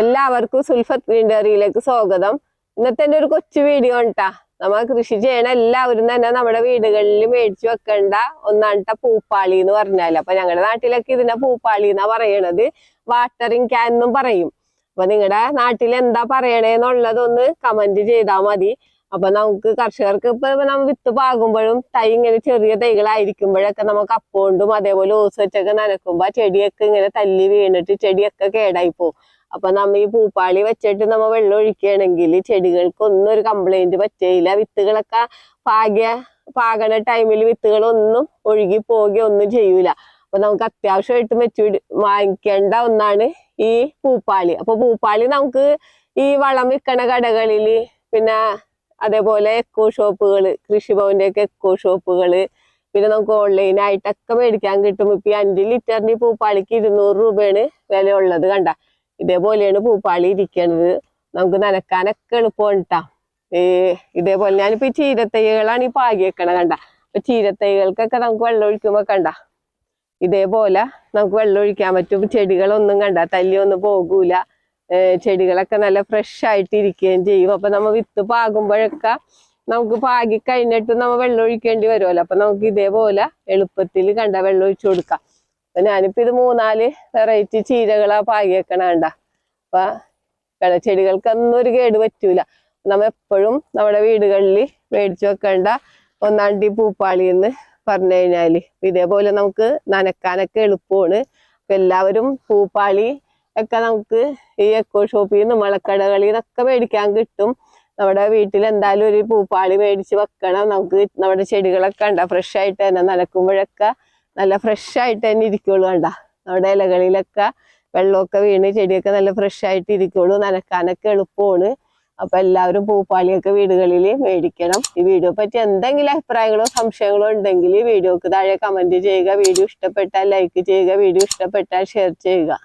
എല്ലാവർക്കും സുൽഫത്ത് ഗ്രീൻഡറിയിലേക്ക് സ്വാഗതം. ഇന്നത്തെ എന്റെ ഒരു കൊച്ചു വീഡിയോ ഉണ്ടാ നമ്മൾ കൃഷി ചെയ്യണ എല്ലാവരും തന്നെ നമ്മുടെ വീടുകളിൽ മേടിച്ചു വെക്കേണ്ട ഒന്നാണ്ട പൂപ്പാളി എന്ന് പറഞ്ഞാൽ അപ്പൊ ഞങ്ങളുടെ നാട്ടിലൊക്കെ ഇതിനെ പൂപ്പാളി എന്നാ പറയണത്. വാട്ടറിങ് ക്യാൻ എന്നും പറയും. അപ്പൊ നിങ്ങളുടെ നാട്ടിൽ എന്താ പറയണേന്നുള്ളതൊന്ന് കമന്റ് ചെയ്താൽ മതി. അപ്പൊ നമുക്ക് കർഷകർക്ക് ഇപ്പൊ നമ്മൾ വിത്ത് പാകുമ്പോഴും തൈ ഇങ്ങനെ ചെറിയ തൈകളായിരിക്കുമ്പോഴൊക്കെ നമുക്ക് അപ്പോണ്ടും അതേപോലെ ഓസ് വെച്ചൊക്കെ നനക്കുമ്പോ ആ ചെടിയൊക്കെ ഇങ്ങനെ തല്ലി വീണിട്ട് ചെടിയൊക്കെ കേടായി പോകും അപ്പൊ നമ്മ ഈ പൂപ്പാളി വെച്ചിട്ട് നമ്മ വെള്ളം ഒഴിക്കുകയാണെങ്കിൽ ചെടികൾക്ക് ഒന്നും ഒരു കംപ്ലൈന്റ് പറ്റില്ല വിത്തുകളൊക്കെ പാകിയ പാകണ ടൈമിൽ വിത്തുകളൊന്നും ഒഴുകി പോകുക ഒന്നും ചെയ്യൂല. അപ്പൊ നമുക്ക് അത്യാവശ്യമായിട്ട് മെച്ചു വാങ്ങിക്കേണ്ട ഒന്നാണ് ഈ പൂപ്പാളി. അപ്പൊ പൂപ്പാളി നമുക്ക് ഈ വളം വിൽക്കണ കടകളിൽ പിന്നെ അതേപോലെ എക്കോ ഷോപ്പുകൾ കൃഷിഭവന്റെ ഒക്കെ എക്കോ ഷോപ്പുകൾ പിന്നെ നമുക്ക് ഓൺലൈനായിട്ടൊക്കെ മേടിക്കാൻ കിട്ടും. ഇപ്പൊ അഞ്ച് ലിറ്ററിന് പൂപ്പാളിക്ക് ഇരുന്നൂറ് രൂപയാണ് വില ഉള്ളത് കണ്ട. ഇതേപോലെയാണ് പൂപ്പാളി ഇരിക്കണത്. നമുക്ക് നനക്കാനൊക്കെ എളുപ്പമാണ് ട്ടാ. ഈ ഇതേപോലെ ഞാനിപ്പോ ഈ ചീരത്തൈകളാണ് ഈ പാകി വെക്കണ കണ്ട. അപ്പൊ ചീരത്തൈകൾക്കൊക്കെ നമുക്ക് വെള്ളം ഒഴിക്കുമ്പോ കണ്ട. ഇതേപോലെ നമുക്ക് വെള്ളം ഒഴിക്കാൻ പറ്റും. ചെടികളൊന്നും കണ്ട. തല്ലിയൊന്നും പോകൂല. ചെടികളൊക്കെ നല്ല ഫ്രഷ് ആയിട്ട് ഇരിക്കുകയും ചെയ്യും. അപ്പൊ നമ്മ വിത്ത് പാകുമ്പോഴൊക്കെ നമുക്ക് പാകി കഴിഞ്ഞിട്ട് നമ്മ വെള്ളം ഒഴിക്കേണ്ടി വരുമല്ലോ. അപ്പൊ നമുക്ക് ഇതേപോലെ എളുപ്പത്തിൽ കണ്ട വെള്ളം ഒഴിച്ചു കൊടുക്കാം. അപ്പൊ ഞാനിപ്പോ ഇത് മൂന്നാൽ വെറൈറ്റി ചീരകളാ പാകി വെക്കണ കണ്ട. അപ്പൊ ചെടികൾക്കൊന്നും ഒരു കേട് പറ്റൂല. നമ്മ എപ്പോഴും നമ്മുടെ വീടുകളിൽ മേടിച്ചു വെക്കേണ്ട ഒന്നാണ്ടി പൂപ്പാളി എന്ന് പറഞ്ഞു കഴിഞ്ഞാൽ. ഇതേപോലെ നമുക്ക് നനക്കാനൊക്കെ എളുപ്പമാണ് എല്ലാവരും പൂപ്പാളി ഒക്കെ നമുക്ക് ഈ എക്കോ ഷോപ്പിൽ നിന്ന് മളക്കടകളിൽ നിന്നൊക്കെ മേടിക്കാൻ കിട്ടും. നമ്മുടെ വീട്ടിൽ എന്തായാലും ഒരു പൂപ്പാളി മേടിച്ച് വെക്കണം. നമുക്ക് നമ്മുടെ ചെടികളൊക്കെ ഉണ്ട ഫ്രഷ് ആയിട്ട് തന്നെ നനക്കുമ്പോഴൊക്കെ നല്ല ഫ്രഷ് ആയിട്ട് തന്നെ ഇരിക്കുള്ളൂ കണ്ട? നമ്മുടെ ഇലകളിലൊക്കെ വെള്ളമൊക്കെ വീണ് ചെടിയൊക്കെ നല്ല ഫ്രഷ് ആയിട്ട് ഇരിക്കുള്ളൂ. നനക്കാനൊക്കെ എളുപ്പമാണ്. അപ്പൊ എല്ലാവരും പൂപ്പാളിയൊക്കെ വീടുകളിൽ മേടിക്കണം. ഈ വീഡിയോ പറ്റി എന്തെങ്കിലും അഭിപ്രായങ്ങളോ സംശയങ്ങളോ ഉണ്ടെങ്കിൽ വീഡിയോക്ക് താഴെ കമന്റ് ചെയ്യുക. വീഡിയോ ഇഷ്ടപ്പെട്ടാൽ ലൈക്ക് ചെയ്യുക. വീഡിയോ ഇഷ്ടപ്പെട്ടാൽ ഷെയർ ചെയ്യുക.